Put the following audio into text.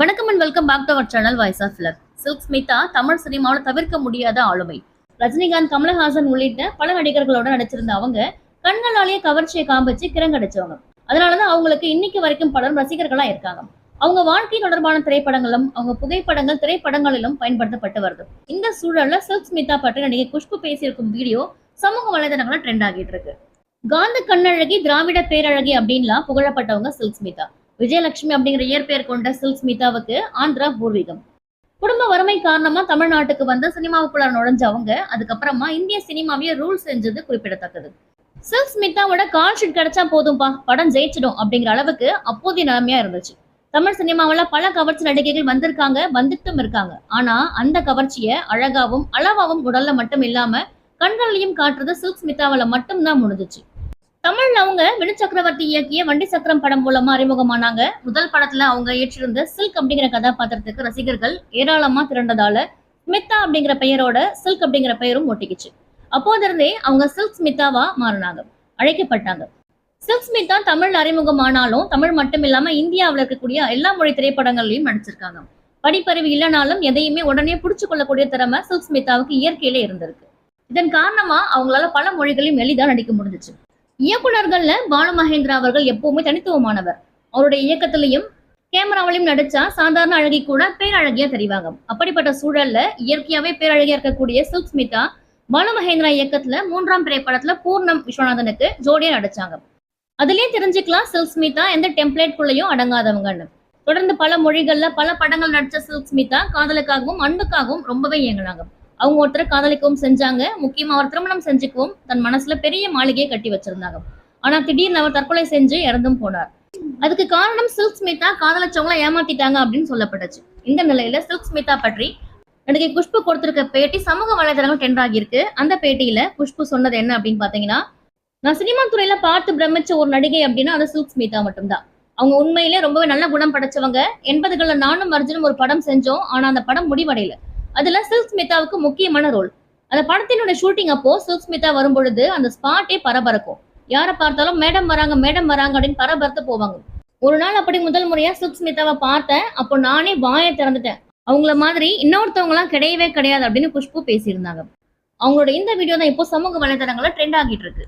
வணக்கம் and welcome back to our channel voice of love Silk Smitha Tamil சினிமாவில் தவிர்க்க முடியாத ஆளுமை. ரஜினிகாந்த் கமலஹாசன் உள்ளிட்ட பல நடிகர்களோட நடிச்சிருந்த அவங்க கண்களாலேயே கவர்ச்சியை காமிச்சு கிரங்கடிச்சவங்க அதனாலதான் அவங்களுக்கு இன்னைக்கு வரைக்கும் பலரும் ரசிகர்களா இருக்காங்க. அவங்க வாழ்க்கை தொடர்பான திரைப்படங்களும் அவங்க புகைப்படங்கள் திரைப்படங்களிலும் பயன்படுத்தப்பட்டு வருது. இந்த சூழல்ல சில்க் ஸ்மிதா பற்றி நடிகை குஷ்பு பேசியிருக்கும் வீடியோ சமூக வலைதளங்களில் ட்ரெண்ட் ஆகிட்டு இருக்கு. காந்த கண்ணழகி திராவிட பேரழகி அப்படின்லாம் புகழப்பட்டவங்க சில்க் ஸ்மிதா விஜயலட்சுமி அப்படிங்கிற இயற்பெயர் கொண்ட சில்க் ஸ்மிதாவுக்கு ஆந்திரா பூர்வீகம். குடும்ப வறுமை காரணமா தமிழ்நாட்டுக்கு வந்து சினிமாவுக்குள்ள நுழைஞ்சவங்க அதுக்கப்புறமா இந்திய சினிமாவையே ரூல் செஞ்சது குறிப்பிடத்தக்கது. சில்க் ஸ்மிதாவோட கால் ஷீட் கிடைச்சா போதும்பா படம் ஜெயிச்சிடும் அப்படிங்கிற அளவுக்கு அப்போதைய நிலைமையா இருந்துச்சு. தமிழ் சினிமாவுல பல கவர்ச்சி நடிகைகள் வந்திருக்காங்க வந்துட்டும் இருக்காங்க. ஆனா அந்த கவர்ச்சியை அழகாவும் அளவாவும் உடல்ல மட்டும் இல்லாம கண்களையும் காட்டுறது சில்க் ஸ்மிதாவில மட்டும்தான் முடிஞ்சுச்சு. தமிழ்ல அவங்க வினு சக்கரவர்த்தி இயக்கிய வண்டி சக்கரம் படம் மூலமா அறிமுகமானாங்க. முதல் படத்துல அவங்க ஏற்றிருந்த சில்க் அப்படிங்கிற கதாபாத்திரத்துக்கு ரசிகர்கள் ஏராளமா திரண்டதால ஸ்மிதா அப்படிங்கிற பெயரோட சில்க் அப்படிங்கிற பெயரும் ஒட்டிக்கிச்சு. அப்போதிருந்தே அவங்க சில்க் ஸ்மிதாவா மாறினாங்க அழைக்கப்பட்டாங்க. சில்க் ஸ்மிதா தமிழ் அறிமுகமானாலும் தமிழ் மட்டும் இல்லாம இந்தியாவில் இருக்கக்கூடிய எல்லா மொழி திரைப்படங்கள்லயும் நடிச்சிருக்காங்க. படிப்பறிவு இல்லைனாலும் எதையுமே உடனே புடிச்சு கொள்ளக்கூடிய திறமை சில்க் ஸ்மிதாவுக்கு இயற்கையிலே இருந்திருக்கு. இதன் காரணமா அவங்களால பல மொழிகளையும் எளிதா நடிக்க முடிஞ்சுச்சு. இயக்குனர்கள்ல பாலு மகேந்திரா அவர்கள் எப்பவுமே தனித்துவமானவர். அவருடைய இயக்கத்திலையும் கேமராவிலையும் நடிச்சா சாதாரண அழகி கூட பேரழகியா தெரிவாங்க. அப்படிப்பட்ட சூழல்ல இயற்கையாவே பேரழகியா இருக்கக்கூடிய சில்க் ஸ்மிதா பாலு மகேந்திரா இயக்கத்துல மூன்றாம் திரைப்படத்துல பூர்ணம் விஸ்வநாதனுக்கு ஜோடியா நடிச்சாங்க. அதுலயே தெரிஞ்சுக்கலாம் சில்க் ஸ்மிதா எந்த டெம்ப்ளேட்குள்ளேயும் அடங்காதவங்கன்னு. தொடர்ந்து பல மொழிகள்ல பல படங்கள் நடிச்ச சில்க் ஸ்மிதா காதலுக்காகவும் அன்புக்காகவும் ரொம்பவே இயங்குனாங்க. அவங்க ஒருத்தரை காதலிக்கவும் செஞ்சாங்க. முக்கியமா அவர் திருமணம் செஞ்சுக்கவும் தன் மனசுல பெரிய மாளிகையை கட்டி வச்சிருந்தாங்க. ஆனா திடீர்னு அவர் தற்கொலை செஞ்சு இறந்தும் போனார். அதுக்கு காரணம் சில்க் ஸ்மிதா காதலிச்சவங்கள ஏமாத்திட்டாங்க அப்படின்னு சொல்லப்பட்டுச்சு. இந்த நிலையில சில்க் ஸ்மிதா பற்றி நடிகை குஷ்பு கொடுத்திருக்க பேட்டி சமூக வலைதளங்கள் ட்ரெண்ட் ஆகியிருக்கு அந்த பேட்டியில குஷ்பு சொன்னது என்ன அப்படின்னு பாத்தீங்கன்னா நான் சினிமா துறையில பார்த்து பிரமிச்ச ஒரு நடிகை அப்படின்னா அது சில்க் ஸ்மிதா மட்டும்தான். அவங்க உண்மையிலே ரொம்பவே நல்ல குணம் படைச்சவங்க. எண்பதுகளில் நானும் அர்ஜுனும் ஒரு படம் செஞ்சோம். ஆனா அந்த படம் முடிவடையல. அதுல சில்க் ஸ்மிதாவுக்கு முக்கியமான ரோல் அந்த படத்தினுடைய ஷூட்டிங் அப்போ சில்க் ஸ்மிதா வரும் பொழுது அந்த ஸ்பாட்டே பரபரக்கும். யாரை பார்த்தாலும் மேடம் வராங்க மேடம் வராங்க அப்படின்னு பரபரத்து போவாங்க. ஒரு நாள் அப்படி முதல் முறையா சில்க் ஸ்மிதாவை பார்த்தேன். அப்போ நானே வாயை திறந்துட்டேன். அவங்கள மாதிரி இன்னொருத்தவங்களாம் கிடையவே கிடையாது அப்படின்னு குஷ்பு பேசியிருந்தாங்க. அவங்களோட இந்த வீடியோ தான் இப்போ சமூக வலைதளங்களில் ட்ரெண்ட் ஆகிட்டு இருக்கு.